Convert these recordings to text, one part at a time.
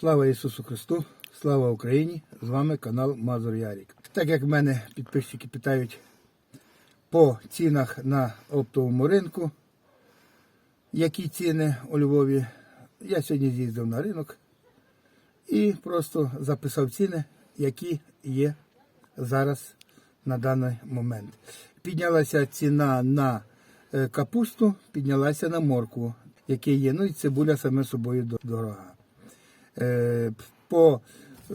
Слава Ісусу Христу, слава Україні! З вами канал Мазур Ярік. Так як в мене підписчики питають по цінах на оптовому ринку, які ціни у Львові, я сьогодні з'їздив на ринок і просто записав ціни, які є зараз на даний момент. Піднялася ціна на е, капусту, піднялася на моркву, яке є. Ну і цибуля саме собою дорога. Е, По е,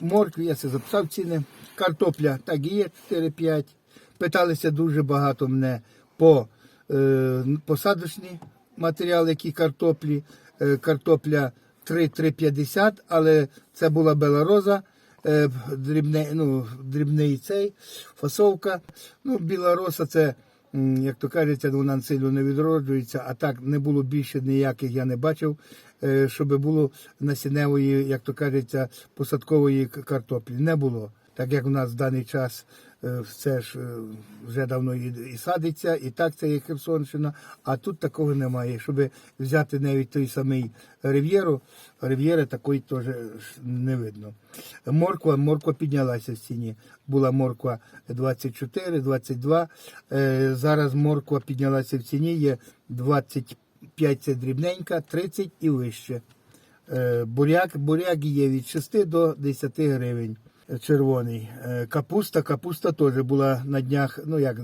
моркві я це записав ціни. Картопля так і є 4-5. Питалися дуже багато мене по е, посадочні матеріали, які картоплі. Картопля 3-3,50, але це була белороза, дрібний, ну, дрібний цей, фасовка. Ну, біла роса це, як то кажеться, вона сильно не відроджується, а так не було більше ніяких, я не бачив, щоб було насінневої, як то кажеться, посадкової картоплі. Не було. Так як у нас в даний час е, все ж е, вже давно і, садиться, і так це є Херсонщина, а тут такого немає. Щоб взяти навіть той самий Рив'єру, Рив'єри такої теж не видно. Морква, морква піднялася в ціні. Була морква 24, 22. Е, зараз морква піднялася в ціні, є 25 це дрібненька, 30 і вище. Е, Буряк, буряк є від 6 до 10 гривень. е, Червоний. Е, Капуста, капуста теж була на днях, ну як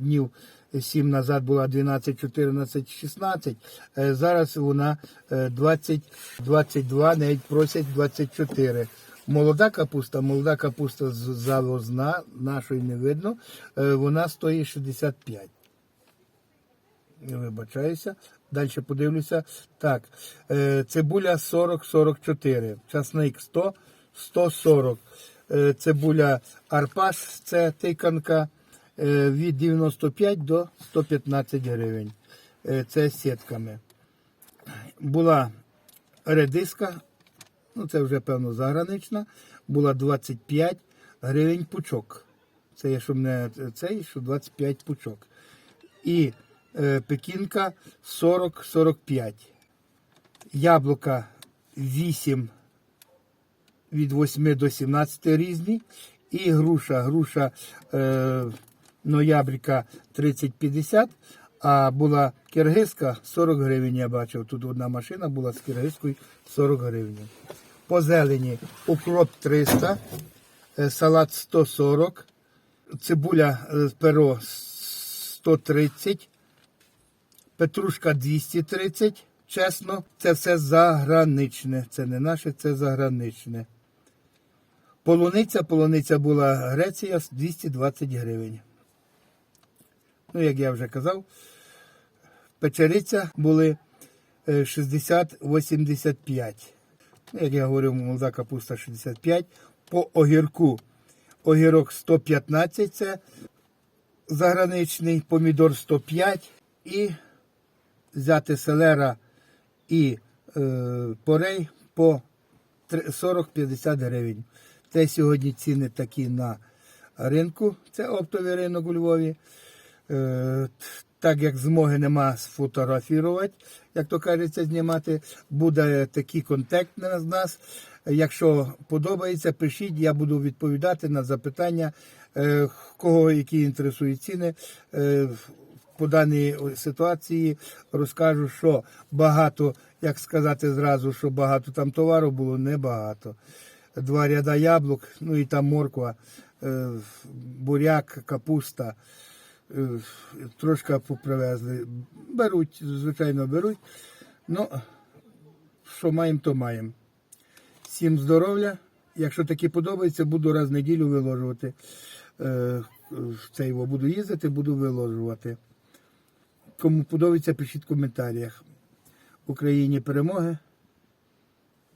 днів 7 назад була 12, 14, 16. Е, Зараз вона е, 20, 22, навіть просять 24. Молода капуста, молода капуста з залозна, нашої не видно, вона стоїть 65. Вибачаюся. Далі подивлюся. Так, е, цибуля 40-44, часник 100, 140. Е, цибуля Арпаш, це тиканка е, від 95 до 115 гривень. Це з сітками. Була редиска, ну це вже певно загранична, була 25 гривень пучок. Це що мене цей, що 25 пучок і пекінка 40-45. Яблука 8 від 8 до 17 різні. І груша, груша е, ноябрька 30-50, а була киргизька 40 гривень, я бачив. Тут одна машина була з киргизькою 40 гривень. По зелені укроп 300, е, салат 140, цибуля е, перо 130, петрушка 230. Чесно, це все заграничне. Це не наше, це заграничне. Полуниця, полуниця була Греція 220 гривень. Ну, як я вже казав, печериця були е, 60-85. Ну, як я говорив, молода капуста 65. По огірку огірок 115 це заграничний, помідор 105 і взяти селера і е, порей по 40-50 гривень. Це сьогодні ціни такі на ринку. Це оптовий ринок у Львові. Е, так як змоги нема сфотографувати, як то кажеться, знімати, буде такий контакт на нас. Якщо подобається, пишіть, я буду відповідати на запитання, е, кого які інтересують ціни. По даній ситуації розкажу, що багато, як сказати зразу, що багато там товару було, небагато. Два ряда яблук, ну і там морква, е, буряк, капуста. Е, Трошки попривезли. Беруть, звичайно, беруть. Ну, що маємо, то маємо. Всім здоров'я. Якщо таки подобається, буду раз в неділю виложувати. Е, Це його буду їздити, буду виложувати. Кому подобається, пишіть в коментарях. Україні перемоги.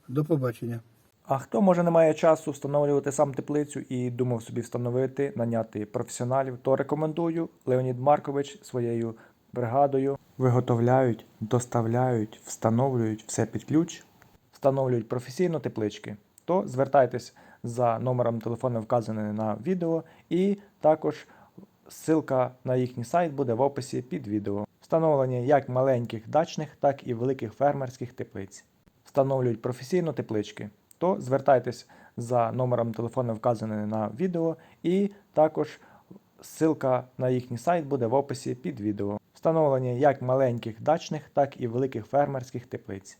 До побачення. А хто може не має часу встановлювати сам теплицю і думав собі встановити, наняти професіоналів, то рекомендую Леонід Маркович своєю бригадою виготовляють, доставляють, встановлюють все під ключ, встановлюють професійно теплички. То звертайтесь за номером телефону, вказаний на відео, і також ссылка на їхній сайт буде в описі під відео. Встановлення як маленьких дачних, так і великих фермерських теплиць. встановлюють професійно теплички, то звертайтесь за номером телефону, вказаним на відео, і також ссылка на їхній сайт буде в описі під відео. Встановлення як маленьких дачних, так і великих фермерських теплиць.